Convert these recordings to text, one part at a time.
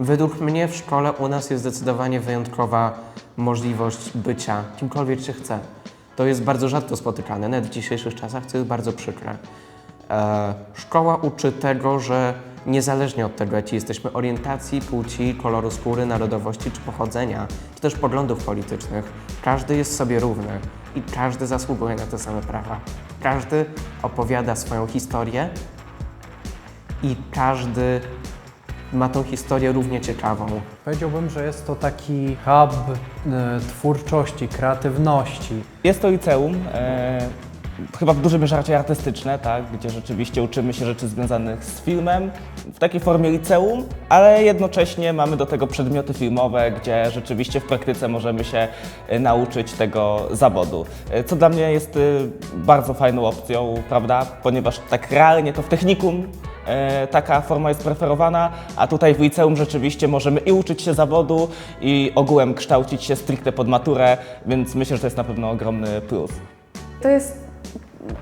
Według mnie w szkole u nas jest zdecydowanie wyjątkowa możliwość bycia kimkolwiek się chce. To jest bardzo rzadko spotykane, nawet w dzisiejszych czasach, co jest bardzo przykre. E, szkoła uczy tego, że niezależnie od tego, jakiej jesteśmy orientacji, płci, koloru skóry, narodowości czy pochodzenia, czy też poglądów politycznych, każdy jest sobie równy i każdy zasługuje na te same prawa. Każdy opowiada swoją historię i każdy ma tą historię równie ciekawą. Powiedziałbym, że jest to taki hub e, twórczości, kreatywności. Jest to liceum, e, chyba w dużej mierze raczej artystyczne, tak, gdzie rzeczywiście uczymy się rzeczy związanych z filmem w takiej formie liceum, ale jednocześnie mamy do tego przedmioty filmowe, gdzie rzeczywiście w praktyce możemy się e, nauczyć tego zawodu. E, co dla mnie jest e, bardzo fajną opcją, prawda, ponieważ tak realnie to w technikum taka forma jest preferowana, a tutaj w liceum rzeczywiście możemy i uczyć się zawodu, i ogółem kształcić się stricte pod maturę, więc myślę, że to jest na pewno ogromny plus. To jest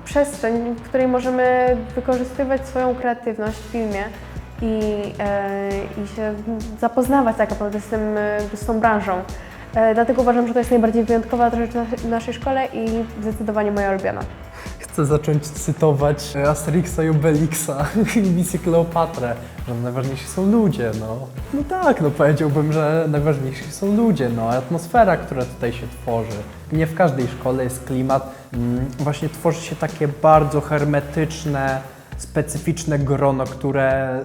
przestrzeń, w której możemy wykorzystywać swoją kreatywność w filmie i, e, i się zapoznawać tak naprawdę z, tym, e, z tą branżą. E, dlatego uważam, że to jest najbardziej wyjątkowa rzecz w naszej szkole i zdecydowanie moja ulubiona. Chcę zacząć cytować Asterixa i Obelixa i misję Kleopatrę, że najważniejsi są ludzie, no. No tak, no powiedziałbym, że najważniejsi są ludzie, no. Atmosfera, która tutaj się tworzy. Nie w każdej szkole jest klimat. Mm, Właśnie tworzy się takie bardzo hermetyczne, specyficzne grono, które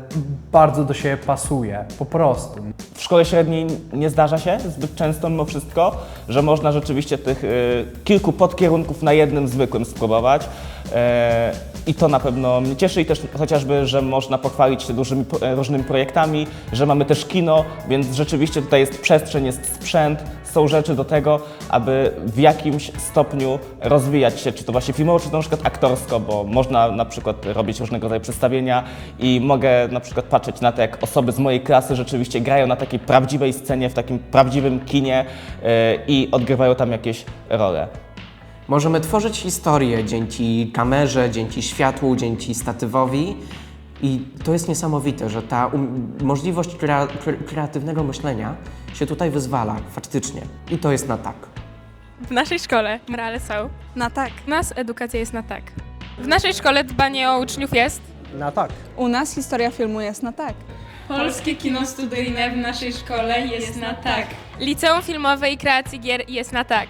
bardzo do siebie pasuje, po prostu. W szkole średniej nie zdarza się zbyt często mimo wszystko, że można rzeczywiście tych y, kilku podkierunków na jednym zwykłym spróbować. E, I to na pewno mnie cieszy i też chociażby, że można pochwalić się dużymi e, różnymi projektami, że mamy też kino, więc rzeczywiście tutaj jest przestrzeń, jest sprzęt, są rzeczy do tego, aby w jakimś stopniu rozwijać się, czy to właśnie filmowo, czy to na przykład aktorsko, bo można na przykład robić różnego rodzaju przedstawienia i mogę na przykład patrzeć na to, jak osoby z mojej klasy rzeczywiście grają na takiej prawdziwej scenie, w takim prawdziwym kinie e, i odgrywają tam jakieś role. Możemy tworzyć historię dzięki kamerze, dzięki światłu, dzięki statywowi. I to jest niesamowite, że ta um, możliwość krea kre kreatywnego myślenia się tutaj wyzwala faktycznie. I to jest na tak. W naszej szkole morale są. Na tak. U nas edukacja jest na tak. W naszej szkole dbanie o uczniów jest. Na tak. U nas historia filmu jest na tak. Polskie kino studyjne w naszej szkole jest na tak. Liceum filmowe i kreacji gier jest na tak.